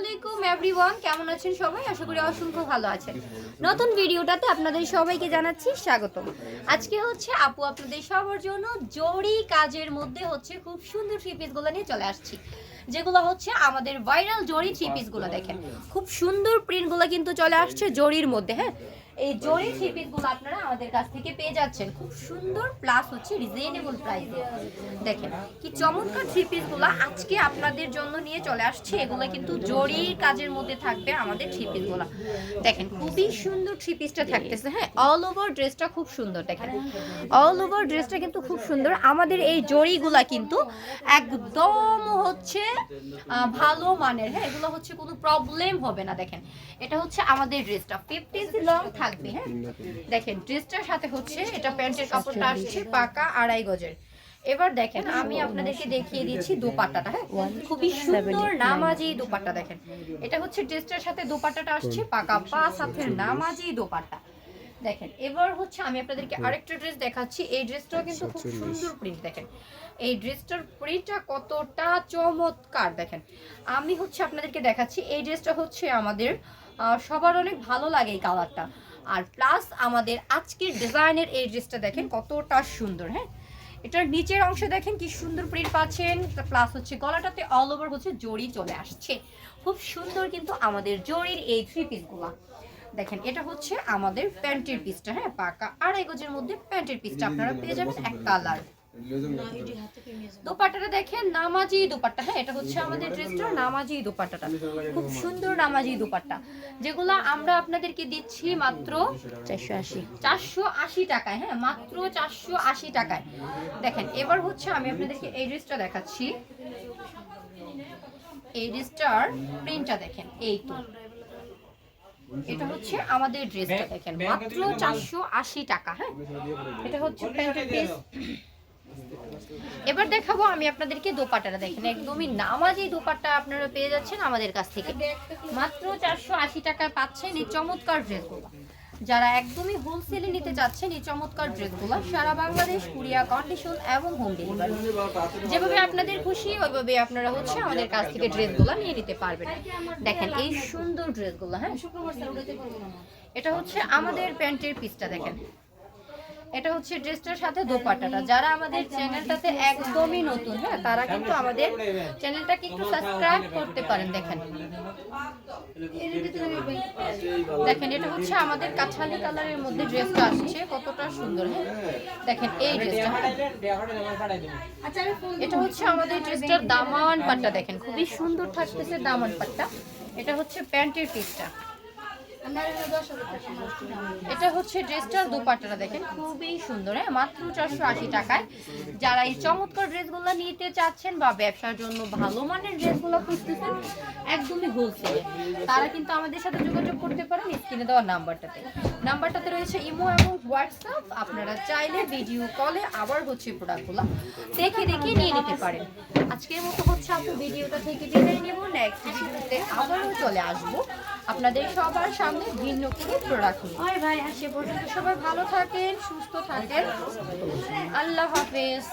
আলাইকুম এভরিওয়ান কেমন আছেন সবাই? আশা করি অসংখ্য ভালো আছেন। নতুন ভিডিওটাতে আপনাদের সবাইকে জানাচ্ছি স্বাগতম। আজকে হচ্ছে আপু আপনাদের সবার জন্য জরি কাজের মধ্যে হচ্ছে খুব সুন্দর থ্রি পিসগুলো নিয়ে চলে আসছি। যেগুলো হচ্ছে আমাদের ভাইরাল জরি থ্রি পিসগুলো দেখেন। খুব সুন্দর প্রিন্টগুলো কিন্তু চলে আসছে জরির মধ্যে হ্যাঁ? এই জরি থ্রি পিসগুলো আপনারা আমাদের কাছ থেকে পেয়ে যাচ্ছেন। খুব সুন্দর প্লাস হচ্ছে রিজনেবল প্রাইসে দেখেন, কি চমৎকার থ্রি পিসগুলো আজকে আপনাদের জন্য নিয়ে চলে আসছে। এগুলো কিন্তু জরির কাজের মধ্যে থাকবে আমাদের থ্রি পিসগুলো দেখেন, খুবই সুন্দর থ্রি পিসটা থাকতেছে হ্যাঁ? অল ওভার ড্রেসটা খুব সুন্দর, দেখেন। অল ওভার ড্রেসটা কিন্তু খুব সুন্দর। আমাদের এই জরিগুলা কিন্তু একদম হচ্ছে ভালো মানের হ্যাঁ? এগুলো হচ্ছে কোনো প্রবলেম হবে না, দেখেন। এটা হচ্ছে আমাদের ড্রেসটা ফিফটি লং থাকবে। হ্যাঁ? দেখেন ড্রেসটার সাথে হচ্ছে এটা প্যান্টের কাপড়টা আসছে পাকা আড়াই গজের। এবার দেখেন আমি আপনাদেরকে দেখিয়ে দিচ্ছি দোপাট্টাটা হ্যাঁ? খুবই সুন্দর নামাজি দোপাট্টা দেখেন। এটা হচ্ছে ড্রেসটার সাথে দোপাট্টাটা আসছে পাকা পাঁচ হাতের নামাজি দোপাট্টা। দেখেন এবার হচ্ছে আমি আপনাদেরকে আরেকটা ড্রেস দেখাচ্ছি। এই ড্রেসটাও কিন্তু খুব সুন্দর প্রিন্ট দেখেন। এই ড্রেসটার প্রিন্টটা কতটা চমৎকার দেখেন। আমি হচ্ছে আপনাদেরকে দেখাচ্ছি এই ড্রেসটা হচ্ছে আমাদের সবার অনেক ভালো লাগে এই কালারটা। আর প্লাস আমাদের আজকের ডিজাইনের এই ড্রেসটা দেখেন কতটা সুন্দর হ্যাঁ? এটার নিচের অংশে দেখেন কি সুন্দর প্রিন্ট পাচ্ছেন প্লাস হচ্ছে গলাটাতে অল ওভার হচ্ছে জড়ি চলে আসছে। খুব সুন্দর কিন্তু আমাদের জড়ির এই থ্রি পিসগুলো দেখেন এটা হচ্ছে আমাদের প্যান্টের পিসটা হ্যাঁ? পাকা আড়াই গজের মধ্যে প্যান্টের পিসটা আপনারা পেয়ে যাবেন এক কালার দোপাট্টাটা দেখেন নামাজি দোপাট্টা। হ্যাঁ এটা হচ্ছে আমাদের ড্রেসটা নামাজি দোপাট্টাটা। খুব সুন্দর নামাজি দোপাট্টা। যেগুলো আমরা আপনাদেরকে দিচ্ছি মাত্র চারশো আশি। চারশো আশি টাকায় হ্যাঁ মাত্র চারশো আশি টাকায়। দেখেন এবার হচ্ছে আমি আপনাদেরকে এই ড্রেসটা দেখাচ্ছি। এই ড্রেসটার প্রিন্টটা দেখেন এই তো। এটা হচ্ছে আমাদের ড্রেসটা দেখেন মাত্র চারশো আশি টাকা হ্যাঁ। এটা হচ্ছে প্যান্টের পিস এবার দেখাবো আমি আপনাদেরকে দোপাট্টাটা। দেখেন, একদমই নামাজি দোপাট্টা আপনারা পেয়ে যাচ্ছেন আমাদের কাছ থেকে। মাত্র চারশো আশি পাচ্ছেন এই চমৎকার ড্রেসগুলো। যারা একদমই হোলসেলে নিতে চাচ্ছেন এই চমৎকার ড্রেসগুলো, সারা বাংলাদেশ, কুরিয়া কন্ডিশন এবং হোম ডেলিভারি যেভাবে আপনাদের খুশি, ওইভাবে আপনারা হচ্ছে আমাদের কাছ থেকে ড্রেসগুলো নিয়ে নিতে পারবেন। দেখেন, এই সুন্দর ড্রেসগুলো হ্যাঁ? এটা হচ্ছে আমাদের প্যান্টের পিসটা দেখেন। এটা হচ্ছে ড্রেসটার সাথে দোপাট্টাটা। যারা আমাদের চ্যানেলটাতে একদমই নতুন হ্যাঁ তারা কিন্তু আমাদের চ্যানেলটাকে একটু সাবস্ক্রাইব করতে পারেন, দেখেন। দেখেন, এটা হচ্ছে আমাদের কাছালি কালারের মধ্যে ড্রেসটা আসছে, কতটা সুন্দর হ্যাঁ। দেখেন, এই ড্রেসটা। এটা হচ্ছে আমাদের ড্রেসটার দামান পাট্টা দেখেন, খুবই সুন্দর থাকতেছে দামান পাট্টা এটা হচ্ছে প্যান্টের পিসটা। এটা হচ্ছে ড্রেসটার দুপাট্টাটা দেখেন, খুবই সুন্দর হ্যাঁ? মাত্র চারশো আশি টাকায়। যারা এই চমৎকার ড্রেসগুলো নিতে চাচ্ছেন বা ব্যবসার জন্য ভালো মানের ড্রেসগুলো খুঁজতেছেন, একদমই হোলসেলে তারা কিন্তু আমাদের সাথে যোগাযোগ করতে পারেন স্ক্রিনে দেওয়া নাম্বারটাতে। নাম্বারটাতে রয়েছে ইমো এবং হোয়াটসঅ্যাপ। আপনারা চাইলে ভিডিও কলে আবার হচ্ছে প্রোডাক্টগুলো দেখে দেখে নিয়ে নিতে পারেন। আজকের মতো হচ্ছে আপু, ভিডিওটা থেকে বিদায় নেব। নেক্সট ভিডিওতে আবারও চলে আসব। আপনাদের সবার সামনে ভিন্ন করে প্রোডাক্ট পর্যন্ত সবাই ভালো থাকেন সুস্থ থাকেন। আল্লাহ হাফেজ।